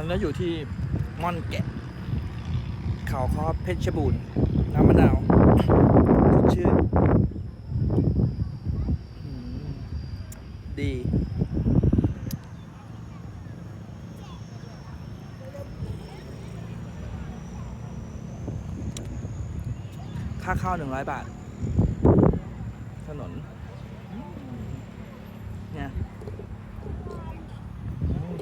อนนี้อยู่ที่ม่อนแกะ เขาคอเพชรบูรณ์น้ำมะนาวสดชื่นอืมดี ค่าข้าวหนึ่งร้อยบาท ถนน เนี่ยอืม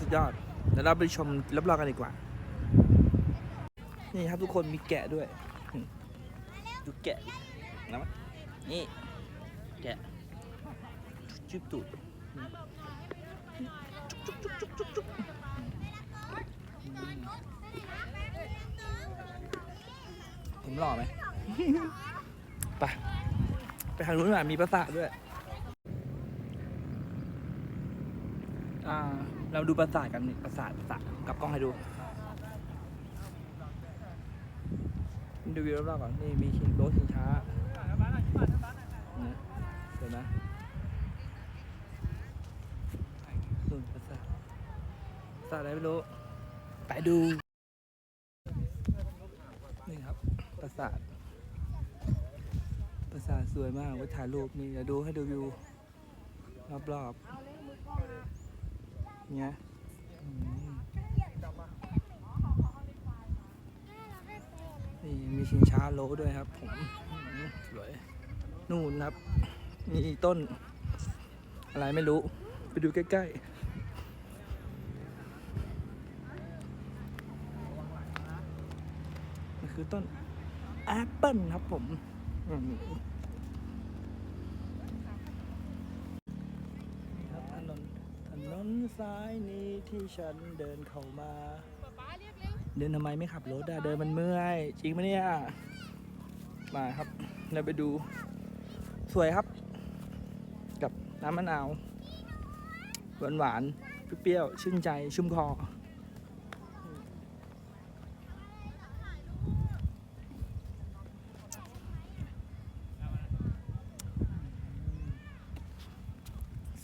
สุดยอดเดี๋ยวเราไปชมรับรองกันดีกว่า นี่ครับทุกคนมีแกะด้วยดูแกะนะนี่แกะจุ๊บตูดอืมจุ๊บผมหล่อไหมไปไปทางนู้นดีกว่ามีปราสาทด้วย อ่า เราดูปราสาทกันนี่ปราสาทปราสาทกลับกล้องให้ดู ดูวิวรอบๆก่อนนี่มีชิงโต๊ะชิงช้านะเดี๋ยวนะนู่นปราสาทปราสาทอะไรไม่รู้ ไปดู นี่ครับ ปราสาท ปราสาทสวยมากไว้ถ่ายรูปนี่เดี๋ยวดูให้ดูวิวรอบๆ เนี่ยอืมนี่มีชิงช้าโลด้วยครับ ผมสวยนู่นครับ มีต้น อะไรไม่รู้ ไปดูใกล้ ๆคือต้นแอปเปิลครับผมอืมครับถนนถนน สายนี้ที่ฉันเดินเข้ามา เดินทำไมไม่ขับรถอะเดินมันเมื่อย จริงไหมเนี่ย มาครับ เราไปดู สวยครับ กับน้ำมะนาว หวานหวานๆเปรี้ยวๆชื่นใจชุ่มคอ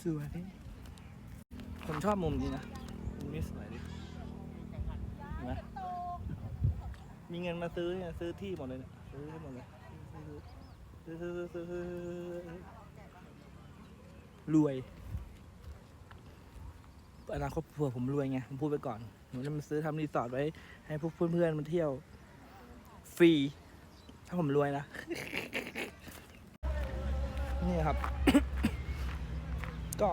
สวย ผมชอบมุมนี้นะมุมนี้สวยดิเห็นไหมมีเงินมาซื้อเนี่ยซื้อที่หมดเลยเนี่ยซื้อให้หมดเลยซื้อซื้อซื้อซื้อรวยอนาคตเผื่อผมรวยไงผมพูดไปก่อนผมจะมาซื้อทำรีสอร์ทไว้ ให้พวกเพื่อนๆมาเที่ยว ฟรี ถ้าผมรวยนะ นี่ครับ ก็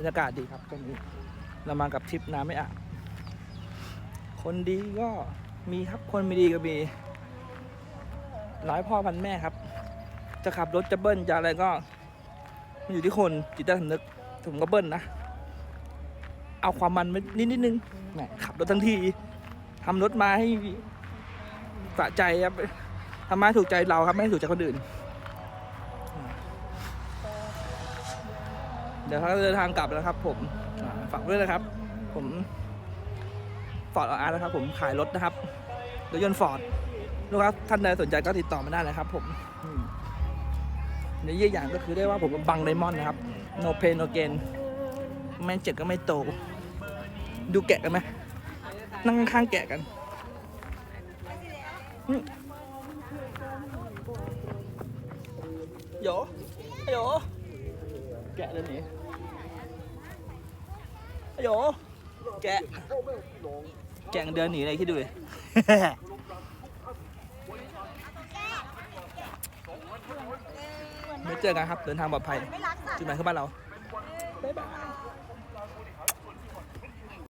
รรยากาศดีครับตรงนี้เรามากับทริปน้ำไม่อาบคนดีก็มีครับคนไม่ดีก็มีร้อยพ่อพันแม่ครับ จะขับรถจะเบิ้ลจะอะไรก็มันอยู่ที่คนจิตใต้สำนึกผมก็เบิ้ลนะเอาความมันนิดนิดนึงแหมขับรถทั้งทีทำรถมาให้สะใจครับทำมาถูกใจเราครับไม่ถูกใจคนอื่น เดี๋ยวเขาเดินทางกลับแล้วครับ ผมฝากด้วยนะครับ ผมฟอร์ดอาร์นะครับ ผมขายรถนะครับรถยนต์ฟอร์ดลูกค้าท่านใดสนใจก็ติดต่อมาได้นะครับ ผมในเยี่ยอย่างก็คือได้ว่าผมบังไดมอนด์นะครับ no pain no gain ไม่เจ็บก็ไม่โต ดูแกะกันไหมนั่งข้างแกะกันโยโยแกะเลยนี่ โยแกะแกะเดินหนีเลยคิดดูเลยไม่เจอกันครับ เดินทางปลอดภัยจุดหมายคือบ้านเรา บ๊ายบาย